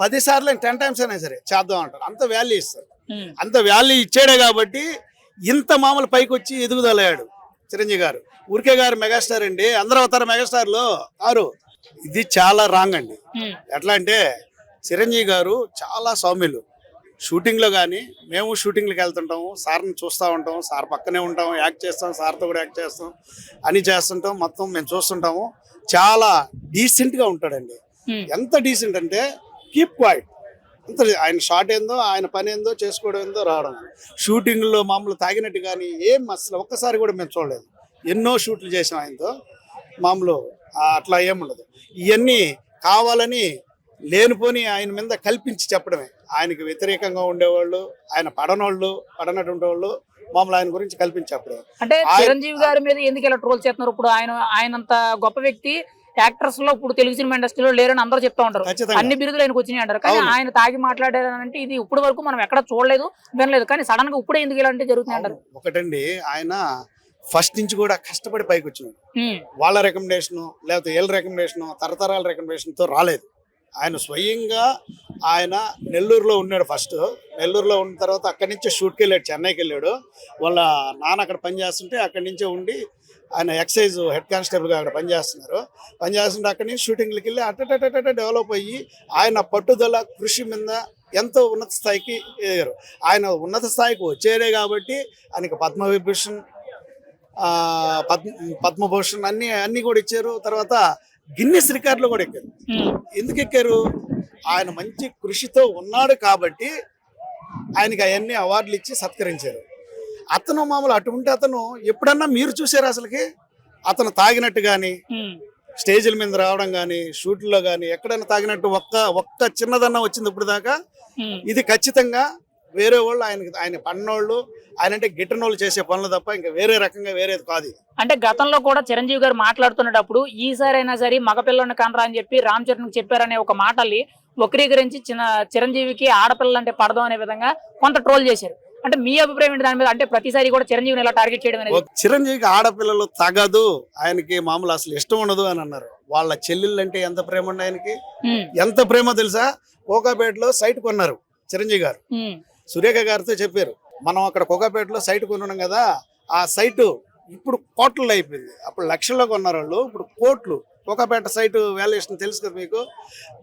పది సార్లు ten times అయినా సరే చేద్దాం అంటారు. అంత వాల్యూ ఇస్తారు. అంత వాల్యూ ఇచ్చాడే కాబట్టి ఇంత మామూలు పైకి వచ్చి ఎదుగుదలయ్యాడు చిరంజీవి గారు. ఊరికే గారు మెగాస్టార్ అండి. అందరూ అవుతారు మెగాస్టార్లో? కారు. ఇది చాలా రాంగ్ అండి. ఎట్లా అంటే చిరంజీవి గారు చాలా సౌమ్యులు. షూటింగ్లో కానీ మేము షూటింగ్లకు వెళ్తుంటాము సార్ని చూస్తూ ఉంటాం. సార్ పక్కనే ఉంటాం. యాక్ట్ చేస్తాం. సార్తో కూడా యాక్ట్ చేస్తాం. అని చేస్తుంటాం. మొత్తం మేము చూస్తుంటాము. చాలా డీసెంట్గా ఉంటాడండి. ఎంత డీసెంట్ అంటే కీప్ క్వైట్. అంత ఆయన షార్ట్ ఏందో ఆయన పని ఏందో చేసుకోవడం ఏందో రావడం షూటింగ్లో మామూలు తాగినట్టు కానీ ఏం అసలు ఒక్కసారి కూడా మేము చూడలేదు. ఎన్నో షూట్లు చేసాం ఆయనతో. మామూలు అట్లా ఏముండదు ఇవన్నీ కావాలని లేనిపోని ఆయన మీద కల్పించి చెప్పడమే. ఆయనకి వ్యతిరేకంగా ఉండేవాళ్ళు ఆయన పడనోళ్ళు పడనటువంటి వాళ్ళు మామూలు ఆయన గురించి కల్పించి చెప్పడమే. అంటే చిరంజీవి గారి మీద ఎందుకు ఇలా ట్రోల్ చేస్తున్నారు? ఇప్పుడు ఆయన ఆయనంత గొప్ప వ్యక్తి యాక్టర్స్లో ఇప్పుడు తెలుగు సినిమా ఇండస్ట్రీలో లేరని అందరూ చెప్తా ఉంటారు. అన్ని బిరుదులు ఆయనకు వచ్చినాయి అంటారు. కానీ. ఆయన తాగి మాట్లాడారంటే ఇది ఇప్పుడు వరకు మనం ఎక్కడ చూడలేదు వినలేదు. కానీ సడన్గా ఇప్పుడే ఎందుకు ఇలాంటి జరుగుతున్నాయి అంటారు. ఒకటండి ఆయన ఫస్ట్ నుంచి కూడా కష్టపడి పైకి ఉమ్, వాళ్ళ రికమెండేషను లేకపోతే వీళ్ళ రికమెండేషను తరతరాల రికమెండేషన్తో రాలేదు. ఆయన స్వయంగా ఆయన నెల్లూరులో ఉన్నాడు ఫస్ట్ నెల్లూరులో ఉన్న తర్వాత అక్కడి నుంచి షూట్కి వెళ్ళాడు చెన్నైకి వెళ్ళాడు. వాళ్ళ నాన్న అక్కడ పనిచేస్తుంటే అక్కడి నుంచే ఉండి ఆయన ఎక్సైజ్ హెడ్ కానిస్టేబుల్గా అక్కడ పనిచేస్తున్నారు. పనిచేస్తుంటే అక్కడి నుంచి షూటింగ్లకి వెళ్ళి అట్టటట డెవలప్ అయ్యి ఆయన పట్టుదల కృషి మీద ఎంతో ఉన్నత స్థాయికి ఎదిగారు. ఆయన ఉన్నత స్థాయికి వచ్చేదే కాబట్టి ఆయనకి పద్మవిభూషణ్ పద్మ పద్మభూషణ్ అన్ని అన్ని కూడా ఇచ్చారు. తర్వాత గిన్నెస్ రికార్డులు కూడా ఎక్కారు. ఎందుకు ఎక్కారు? ఆయన మంచి కృషితో ఉన్నాడు కాబట్టి ఆయనకి అవన్నీ అవార్డులు ఇచ్చి సత్కరించారు. అతను మామూలు అటువంటి అతను ఎప్పుడన్నా మీరు చూసారు అసలుకి అతను తాగినట్టు కానీ స్టేజ్ల మీద రావడం కానీ షూట్లో కానీ ఎక్కడైనా తాగినట్టు ఒక్క ఒక్క చిన్నదన్నా వచ్చింది ఇప్పుడు దాకా. ఇది ఖచ్చితంగా వేరే వాళ్ళు ఆయనకి ఆయన పన్నోళ్ళు ఆయన అంటే గిట్టనోళ్ళు చేసే పనులు తప్ప ఇంకా వేరే రకంగా వేరేది కాదు. అంటే గతంలో కూడా చిరంజీవి గారు మాట్లాడుతున్నప్పుడు ఈసారి అయినా సరే మగపిల్లని కనరా అని చెప్పి రామ్ చరణ్ చెప్పారనే ఒక మాటల్ని వక్రీకరించి చిన్న చిరంజీవికి ఆడపిల్లలు అంటే పడదు అనే విధంగా కొంత ట్రోల్ చేశారు అంటే మీ అభిప్రాయం ఏంటి? దాని మీద అంటే ప్రతిసారి కూడా చిరంజీవిని ఇలా టార్గెట్ చేయడం అనేది? చిరంజీవికి ఆడపిల్లలు తగదు ఆయనకి మామూలు అసలు ఇష్టం ఉండదు అని అన్నారు. వాళ్ళ చెల్లెళ్ళు అంటే ఎంత ప్రేమ ఉండి ఆయనకి? ఎంత ప్రేమ తెలుసా? కోకాపేటలో సైట్ కొన్నారు చిరంజీవి గారు. సురేఖ గారితో చెప్పారు మనం అక్కడ కోకాపేటలో సైట్ కొన్నాం కదా ఆ సైటు ఇప్పుడు కోట్లలో అయిపోయింది. అప్పుడు లక్షల్లో కొన్నారు వాళ్ళు ఇప్పుడు కోట్లు. కోకాపేట సైటు వాల్యుయేషన్ తెలుసు కదా మీకు?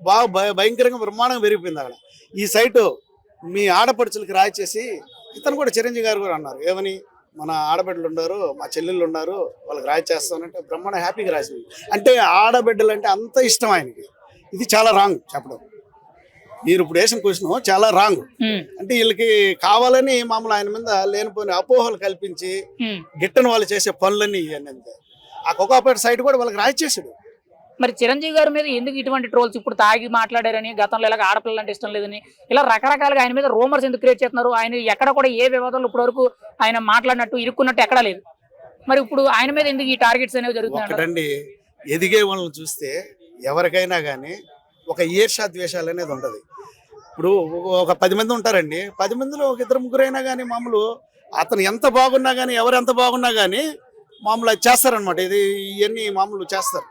బాగా భయ- భయంకరంగా బ్రహ్మాండంగా పెరిగిపోయింది అక్కడ. ఈ సైటు మీ ఆడపడుచులకి రాయిచేసి ఇతను కూడా చిరంజీవి గారు కూడా అన్నారు ఏమని? మన ఆడబిడ్డలు ఉన్నారు మా చెల్లెళ్ళు ఉన్నారు వాళ్ళకి రాయి చేస్తానంటే బ్రహ్మాండ హ్యాపీగా రాసింది. అంటే ఆడబిడ్డలు అంటే అంత ఇష్టం ఆయనకి. ఇది చాలా రాంగ్ చెప్పడం. మీరు ఇప్పుడు వేసిన క్వశ్చన్ చాలా రాంగ్. అంటే వీళ్ళకి కావాలని మామూలు ఆయన మీద లేనిపోయిన అపోహలు కల్పించి. గిట్టని వాళ్ళు చేసే పనులన్నీ ఇవన్నీ అంతే. ఆ కోకాపేట సైడ్ కూడా వాళ్ళకి రాయి చేసాడు మరి చిరంజీవి గారి మీద ఎందుకు ఇటువంటి ట్రోల్స్ ఇప్పుడు తాగి మాట్లాడారని గతంలో ఇలాగ ఆడపిల్లలు అంటే ఇష్టం లేదని ఇలా రకరకాలుగా ఆయన మీద రూమర్స్ ఎందుకు క్రియేట్ చేస్తున్నారు ఆయన ఎక్కడ కూడా ఏ వివాదంలో ఇప్పటి వరకు ఆయన మాట్లాడినట్టు ఇరుక్కున్నట్టు ఎక్కడా లేదు. మరి ఇప్పుడు ఆయన మీద ఎందుకు ఈ టార్గెట్స్ అనేవి జరుగుతున్నాయి ఎదిగే వాళ్ళని చూస్తే ఎవరికైనా కానీ ఒక ఈర్షా ద్వేషాలు అనేది ఉండదు ఇప్పుడు ఒక పది మంది ఉంటారండి పది మందిలో ఒక ఇద్దరు ముగ్గురైనా కానీ మామూలు అతను ఎంత బాగున్నా కానీ ఎవరు ఎంత బాగున్నా కానీ మామూలు అది చేస్తారనమాట ఇది ఇవన్నీ మామూలు చేస్తారు.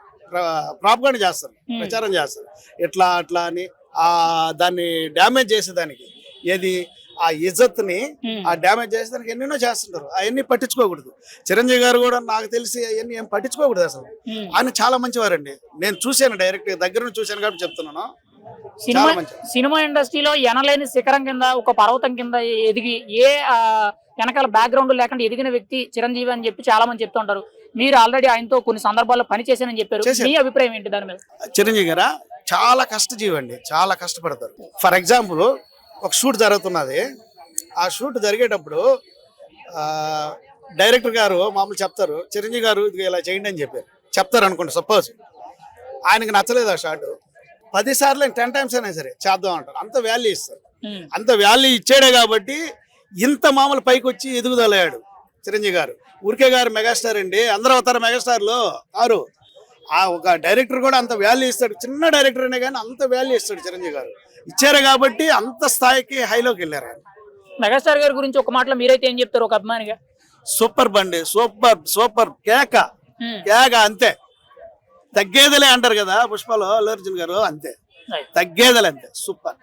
ప్రాపగానే చేస్తారు. ప్రచారం చేస్తారు. ఇట్లా అట్లా అని ఆ దాన్ని డ్యామేజ్ చేసేదానికి. ఏది? ఆ ఇజ్జత్ని ఆ డ్యామేజ్ చేసేదానికి ఎన్నెన్నో చేస్తుంటారు. అవన్నీ పట్టించుకోకూడదు. చిరంజీవి గారు కూడా నాకు తెలిసి అవన్నీ ఏం పట్టించుకోకూడదు అసలు. ఆయన చాలా మంచివారండి. నేను చూశాను డైరెక్ట్ దగ్గర నుంచి చూశాను కాబట్టి చెప్తున్నాను. సినిమా సినిమా ఇండస్ట్రీలో ఎనలేని శిఖరం కింద ఒక పర్వతం కింద ఎదిగి ఏ ఆ, వెనకాల బ్యాక్గ్రౌండ్ లేకుండా ఎదిగిన వ్యక్తి చిరంజీవి అని చెప్పి చాలా మంది చెప్తూ ఉంటారు. మీరు ఆల్రెడీ ఆయనతో కొన్ని సందర్భాల్లో పని చేశానని చెప్పారు. మీ అభిప్రాయం ఏంటి దాని మీద? చిరంజీవి గారా చాలా కష్టజీవి అండి. చాలా కష్టపడతారు. ఫర్ ఎగ్జాంపుల్ ఒక షూట్ జరుగుతున్నది. ఆ షూట్ జరిగేటప్పుడు డైరెక్టర్ గారు మామూలు చెప్తారు చిరంజీవి గారు ఇది ఇలా చేయండి అని చెప్పారు. చెప్తారు అనుకోండి సపోజ్. ఆయనకి నచ్చలేదు ఆ షాట్. పది సార్లు టెన్ టైమ్స్ అయినా సరే చేద్దాం అంటారు. అంత వాల్యూ ఇస్తారు. అంత వాల్యూ ఇచ్చాడే కాబట్టి ఇంత మామూలు పైకి వచ్చి ఎదుగుదలయ్యాడు చిరంజీవి గారు. ఊరికే గారు మెగాస్టార్ అండి. అందరూ అవుతారు మెగాస్టార్లో? కారు. ఆ ఒక డైరెక్టర్ కూడా అంత వాల్యూ ఇస్తాడు. చిన్న డైరెక్టర్ అనే కానీ అంత వాల్యూ ఇస్తాడు చిరంజీవి గారు. ఇచ్చారు కాబట్టి అంత స్థాయికి హైలోకి వెళ్ళారు ఆయన. మెగాస్టార్ గారి గురించి ఒక మాటలో మీరైతే ఏం చెప్తారు ఒక అభిమానిగా? సూపర్ బండి సూపర్ సూపర్ కేక. కేక అంతే. తగ్గేదిలే అంటారు కదా పుష్పలో అల్లు అర్జున్ గారు అంతే. Right. తగ్గేదలంతే సూపర్.